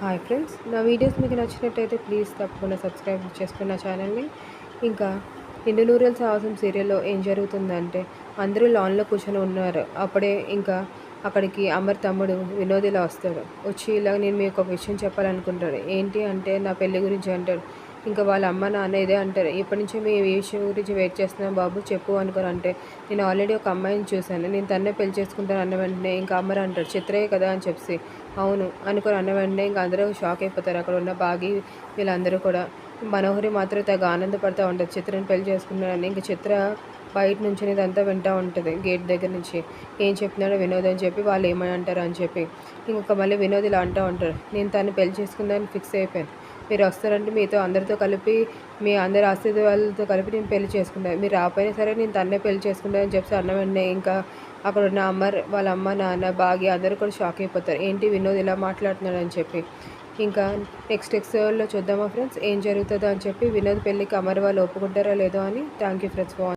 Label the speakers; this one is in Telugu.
Speaker 1: హాయ్ ఫ్రెండ్స్ నా వీడియోస్ మీకు నచ్చినట్టయితే ప్లీజ్ తప్పకుండా సబ్స్క్రైబ్ చేసుకున్న ఛానల్ని ఇంకా నిండు నూరేల సాహసం సీరియల్లో ఏం జరుగుతుందంటే అందరూ లాన్లో కూర్చొని ఉన్నారు. అప్పుడే ఇంకా అక్కడికి అమర్ తమ్ముడు వినోద్ ఇలా వస్తాడు. వచ్చి ఇలా నేను మీకు ఒక విషయం చెప్పాలనుకుంటాడు ఏంటి అంటే నా పెళ్ళి గురించి అంటాడు. ఇంకా వాళ్ళ అమ్మ నాన్న ఇదే అంటారు. ఇప్పటి నుంచి మీ ఈ విషయం గురించి వెయిట్ చేస్తున్నాం బాబు చెప్పు అనుకోరు అంటే నేను ఆల్రెడీ ఒక అమ్మాయిని చూశాను. నేను తన్నే పెళ్ళి చేసుకుంటాను అన్న వెంటనే ఇంకా అమ్మరు అంటారు. చిత్రయ్య కదా అని చెప్పి అవును అనుకొని అన్న వెంటనే ఇంకా అందరూ షాక్ అయిపోతారు. అక్కడ ఉన్న బాగి వీళ్ళందరూ కూడా. మనోహరి మాత్రం తెగ ఆనందపడతా ఉంటుంది. చిత్రని పెళ్ళి చేసుకున్నాడని ఇంకా చిత్ర బయట నుంచి ఇదంతా వింటూ ఉంటుంది. గేట్ దగ్గర నుంచి ఏం చెప్తున్నాడో వినోద్ అని చెప్పి వాళ్ళు ఏమని అంటారు అని చెప్పి. ఇంకొక మళ్ళీ వినోద్ ఇలా అంటూ ఉంటాడు. నేను తను పెళ్ళి చేసుకుందాన్ని ఫిక్స్ అయిపోయాను. మీరు వస్తారంటే మీతో అందరితో కలిపి మీ అందరి ఆస్తి వాళ్ళతో కలిపి నేను పెళ్ళి చేసుకుంటాను మీరు రాకపోయినా సరే నేను తన్నే పెళ్ళి అని చెప్పి అన్న వెంటనే ఇంకా అక్కడ ఉన్న అమ్మర్ వాళ్ళ అమ్మ నాన్న బాగి అందరూ కూడా షాక్ అయిపోతారు. ఏంటి వినోద్ ఇలా మాట్లాడుతున్నాడు అని చెప్పి. ఇంకా నెక్స్ట్ ఎక్స్లో చూద్దామా ఫ్రెండ్స్? ఏం జరుగుతుందో అని చెప్పి వినోద్ పెళ్ళికి అమర్ వాళ్ళు ఒప్పుకుంటారో లేదో అని. Thank you friends